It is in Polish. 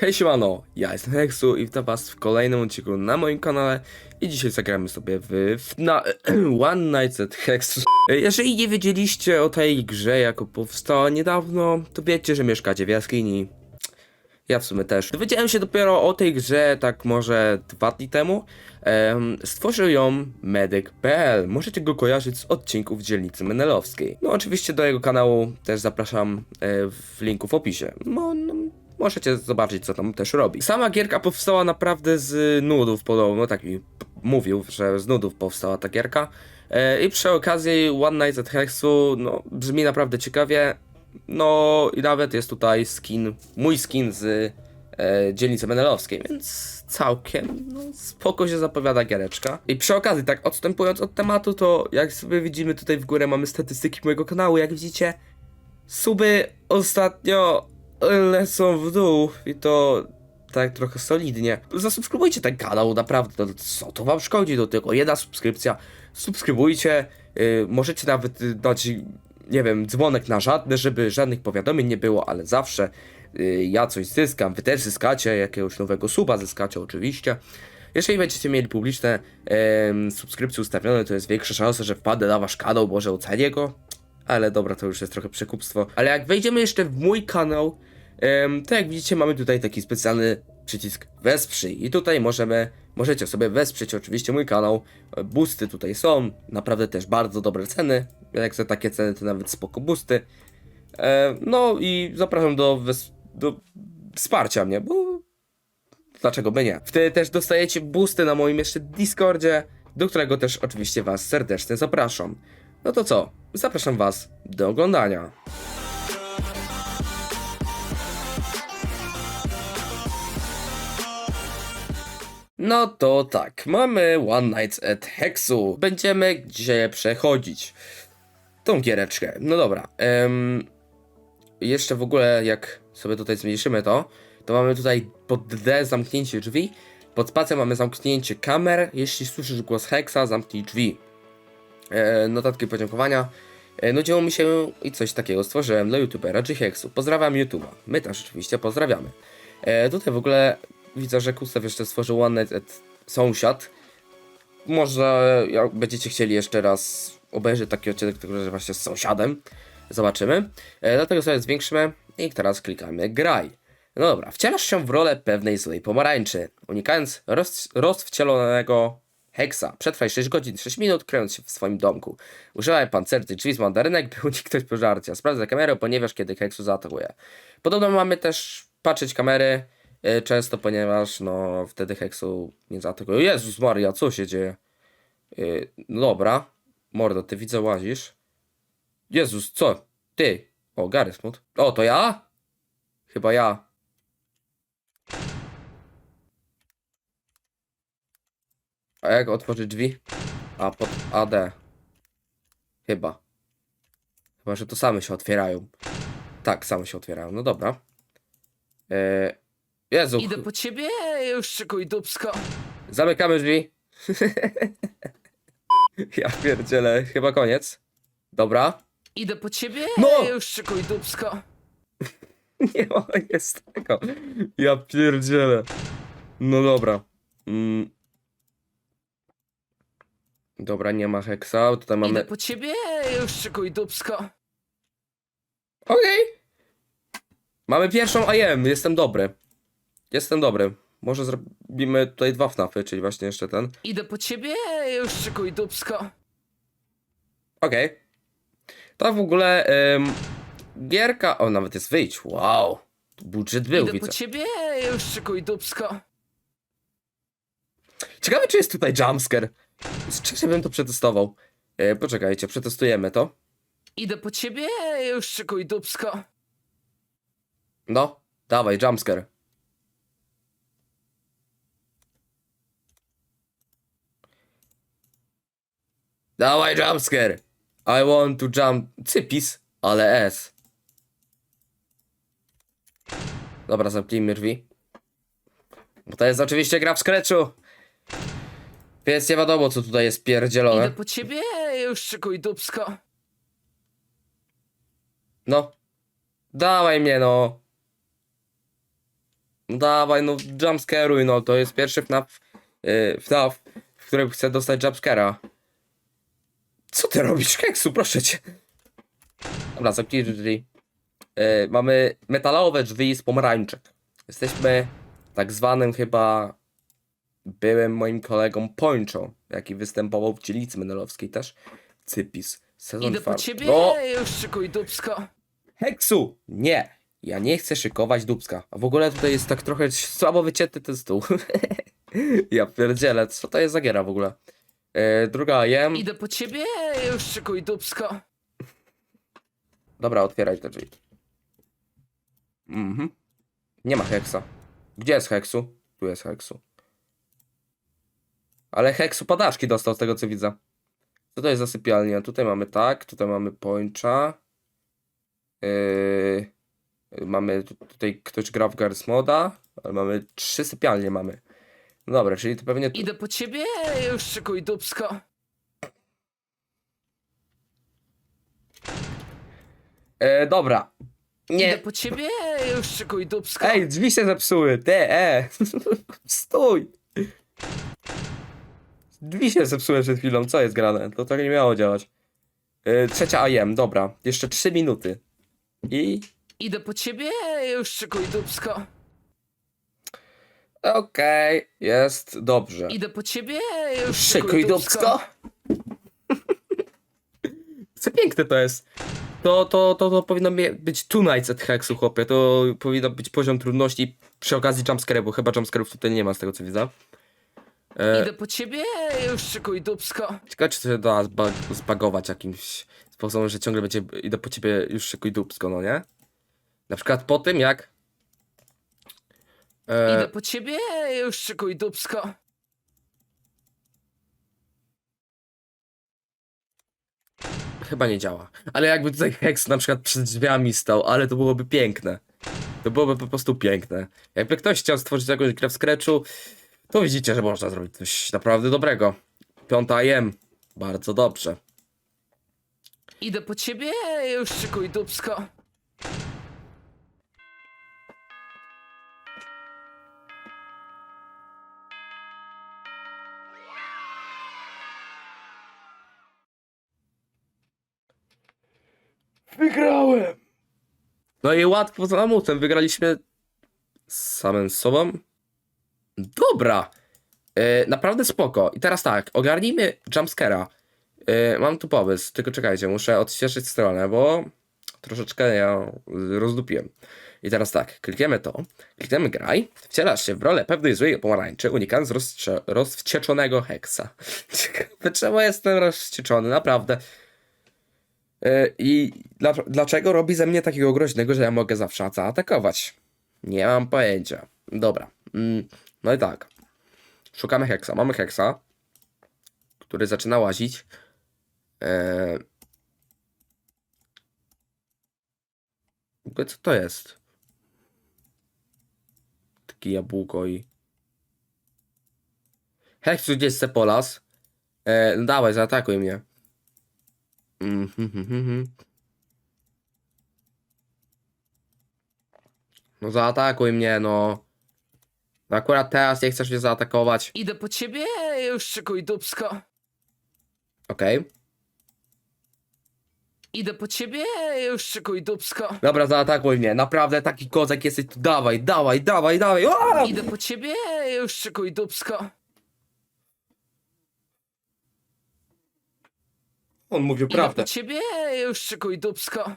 Hej siemano, ja jestem Hexu i witam was w kolejnym odcinku na moim kanale i dzisiaj zagramy sobie w, w na One Night at Hexu. Jeżeli nie wiedzieliście o tej grze, jako powstała niedawno, to wiecie, że mieszkacie w jaskini. Ja w sumie też. Dowiedziałem się dopiero o tej grze tak może dwa dni temu. Em, stworzył ją Medic.pl. Możecie go kojarzyć z odcinków dzielnicy menelowskiej. No oczywiście do jego kanału też zapraszam e, w linku w opisie. No, no, możecie zobaczyć co tam też robi. Sama gierka powstała naprawdę z nudów podobno, tak mi mówił, że z nudów powstała ta gierka. E, I przy okazji One Night at Hexu, no brzmi naprawdę ciekawie. No i nawet jest tutaj skin, mój skin z e, dzielnicy menelowskiej, więc całkiem no, spoko się zapowiada giereczka. I przy okazji, tak odstępując od tematu, to jak sobie widzimy tutaj w górę mamy statystyki mojego kanału, jak widzicie suby ostatnio lecą w dół i to tak trochę solidnie. Zasubskrybujcie ten kanał, naprawdę, no, co to wam szkodzi, do tylko jedna subskrypcja, subskrybujcie, yy, możecie nawet dać, nie wiem, dzwonek na żadne, żeby żadnych powiadomień nie było, ale zawsze y, ja coś zyskam, wy też zyskacie, jakiegoś nowego suba zyskacie oczywiście. Jeżeli będziecie mieli publiczne em, subskrypcje ustawione, to jest większa szansa, że wpadnę na wasz kanał, może ocenię go. Ale dobra, to już jest trochę przekupstwo. Ale jak wejdziemy jeszcze w mój kanał, to jak widzicie mamy tutaj taki specjalny przycisk wesprzyj. I tutaj możemy, możecie sobie wesprzeć oczywiście mój kanał. Boosty tutaj są, naprawdę też bardzo dobre ceny. Jak za takie ceny to nawet spoko boosty. E, no i zapraszam do, do wsparcia mnie, bo dlaczego by nie? Wtedy też dostajecie boosty na moim jeszcze Discordzie, do którego też oczywiście was serdecznie zapraszam. No to co? Zapraszam was do oglądania. No to tak, mamy One Night at Hexu. Będziemy dzisiaj przechodzić tą giereczkę. No dobra, jeszcze w ogóle jak sobie tutaj zmniejszymy to, to mamy tutaj pod D zamknięcie drzwi, pod spacją mamy zamknięcie kamer, jeśli słyszysz głos Hexa, zamknij drzwi. E, notatki podziękowania. E, nudziło mi się i coś takiego stworzyłem dla youtubera G-Hexu. Pozdrawiam YouTube'a. My też oczywiście pozdrawiamy. E, tutaj w ogóle widzę, że Kustaw jeszcze stworzył One Night Sąsiad. Może jak będziecie chcieli jeszcze raz obejrzeć taki odcinek, który się z sąsiadem. Zobaczymy. E, dlatego sobie zwiększymy i teraz klikamy graj. No dobra, wcielasz się w rolę pewnej złej pomarańczy, unikając roz, rozwcielonego heksa. Przetrwaj 6 godzin 6 minut, kryjąc się w swoim domku. Używaj pancernych drzwi z mandarynek, by uniknąć pożarcia. Sprawdzaj kamerę, ponieważ kiedy heksu zaatakuje. Podobno mamy też patrzeć kamery e, często, ponieważ no wtedy heksu nie zaatakuje. Jezus Maria, co się dzieje? E, no dobra, mordo, ty widzę łazisz. Jezus, co? Ty. O, Gary Smut. O, to ja? Chyba ja. A jak otworzyć drzwi? A pod AD. Chyba. Chyba, że to same się otwierają. Tak, same się otwierają. No dobra. Eee, Jezu, Idę po ciebie, już szykuj dubsko. zamykamy drzwi. ja pierdzielę, chyba koniec. Dobra. Idę po ciebie, No! już szykuj dubsko. Nie ma jest tego. Ja pierdzielę. No dobra. Mm. Dobra, nie ma heksa. Tutaj mamy. Idę po ciebie, już szykuj dubsko. Okej. Mamy pierwszą IM. Jestem dobry. Jestem dobry. Może zrobimy tutaj dwa FNAFy, czyli właśnie jeszcze ten. Idę po ciebie, już szykuj dubsko. Okej. To w ogóle. Ym, gierka. O, nawet jest wyjść. Wow. Budżet był, Idę widzę. po ciebie, już szykuj dubsko. Ciekawe, czy jest tutaj jumpscare. Szczerze bym to przetestował. E, poczekajcie, przetestujemy to. Idę po ciebie, już szykuj dubsko. No, dawaj, jumpscare. Dawaj, jumpscare. I want to jump. Cypis, ale S. Dobra, zamknijmy drzwi. Bo to jest oczywiście gra w Scratchu. Więc nie wiadomo, co tutaj jest pierdzielone. Idę po ciebie, już szykuj dubsko. No. Dawaj mnie, no. No dawaj, no jumpscaruj, no to jest pierwszy FNAF, yy, FNAF, w którym chcę dostać jumpscara. Co ty robisz, Keksu, proszę cię. Dobra, zamknij drzwi. Yy, mamy metalowe drzwi z pomarańczek. Jesteśmy tak zwanym chyba byłem moim kolegą Poncho, jaki występował w dzielnicy menelowskiej też. Cypis. Sezon Idę po ciebie, No, już szykuj dupsko. Heksu! Nie! Ja nie chcę szykować dubska. A w ogóle tutaj jest tak trochę słabo wycięty ten stół. ja pierdzielę, co to jest za giera w ogóle? E, druga jem. Idę po ciebie, już szykuj dupsko. Dobra, otwieraj te drzwi. Mhm. Nie ma heksa. Gdzie jest heksu? Tu jest heksu. Ale heksu padaczki dostał z tego co widzę. Co to jest za sypialnia? Tutaj mamy tak, tutaj mamy pończa. Yy, mamy tu- tutaj ktoś gra w Garry's Moda, ale mamy trzy sypialnie mamy. No dobra, czyli to pewnie. Idę po ciebie, już szykuj dupsko. E, dobra. Idę Nie. po ciebie, już szykuj dupsko. Ej, drzwi się zepsuły. Te, e. Stój. Drzwi się zepsuły przed chwilą. Co jest grane? To tak nie miało działać. E, trzecia AM, dobra. Jeszcze trzy minuty. I... Idę po ciebie, już szykuj dupsko. Okej, jest dobrze. Idę po ciebie, już Szykuj szykuj dupsko. dupsko. Co piękne to jest. To, to, to, to powinno mie- być two nights at Hexu, chłopie. To powinno być poziom trudności przy okazji jumpscare, bo chyba jumpscare'ów tutaj nie ma z tego co widzę. E, Idę po ciebie, już szykuj dupsko. Ciekawe, czy to się da zbag zbagować jakimś sposobem, że ciągle będzie idę po ciebie już szykuj dupsko, no nie? Na przykład po tym, jak... Idę E, po ciebie, już szykuj dupsko. chyba nie działa. Ale jakby tutaj Hex na przykład przed drzwiami stał, ale to byłoby piękne. To byłoby po prostu piękne. Jakby ktoś chciał stworzyć jakąś grę w Scratchu, to widzicie, że można zrobić coś naprawdę dobrego. Piąta IM. Bardzo dobrze. Idę po ciebie, już szykuj dupsko. Wygrałem! No i łatwo z mamutem. Wygraliśmy z samym sobą. Dobra. E, naprawdę spoko. I teraz tak, ogarnijmy jumpscare'a. E, mam tu pomysł, tylko czekajcie, muszę odświeżyć stronę, bo troszeczkę ja rozdupiłem. I teraz tak, klikniemy to, klikniemy graj, wcielasz się w rolę pewnej złej pomarańczy, unikając rozwścieczonego heksa. Ciekawe, czemu jestem rozwścieczony, naprawdę. E, I dla, dlaczego robi ze mnie takiego groźnego, że ja mogę zawsze zaatakować? Nie mam pojęcia. Dobra. Mm, no i tak. Szukamy heksa. Mamy heksa, który zaczyna łazić. E... Ogóle co to jest? Taki jabłko i... Heksu, gdzie jest Sepolas? E, no dawaj, zaatakuj mnie. Mhm, mhm. No zaatakuj mnie, no. No Akurat teraz nie chcesz mnie zaatakować. Idę po ciebie, już szykuj dupsko. Okej. Idę po ciebie, już szykuj dupsko. Dobra, zaatakuj mnie. Naprawdę taki kozak jesteś. tu. Dawaj, dawaj, dawaj, dawaj. O! Idę po ciebie, już szykuj dupsko. On mówił Idę prawdę. po ciebie, już szykuj dupsko.